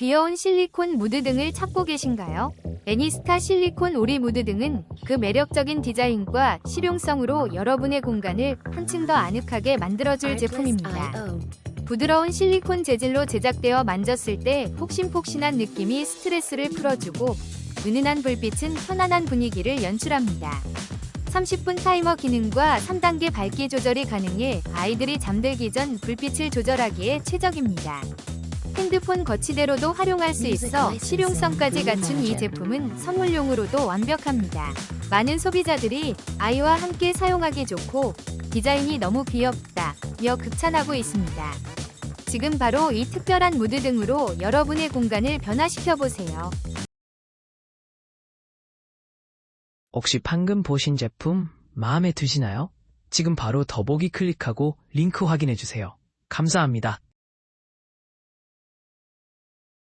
귀여운 실리콘 무드 등을 찾고 계신가요? 애니스타 실리콘 오리 무드 등은 그 매력적인 디자인과 실용성으로 여러분의 공간을 한층 더 아늑하게 만들어줄 제품입니다. 부드러운 실리콘 재질로 제작되어 만졌을 때 폭신폭신한 느낌이 스트레스를 풀어주고 은은한 불빛은 편안한 분위기를 연출합니다. 30분 타이머 기능과 3단계 밝기 조절이 가능해 아이들이 잠들기 전 불빛을 조절하기에 최적입니다. 핸드폰 거치대로도 활용할 수 있어 실용성까지 갖춘 이 제품은 선물용으로도 완벽합니다. 많은 소비자들이 아이와 함께 사용하기 좋고 디자인이 너무 귀엽다 며 극찬하고 있습니다. 지금 바로 이 특별한 무드 등으로 여러분의 공간을 변화시켜 보세요. 혹시 방금 보신 제품 마음에 드시나요? 지금 바로 더보기 클릭하고 링크 확인해 주세요. 감사합니다.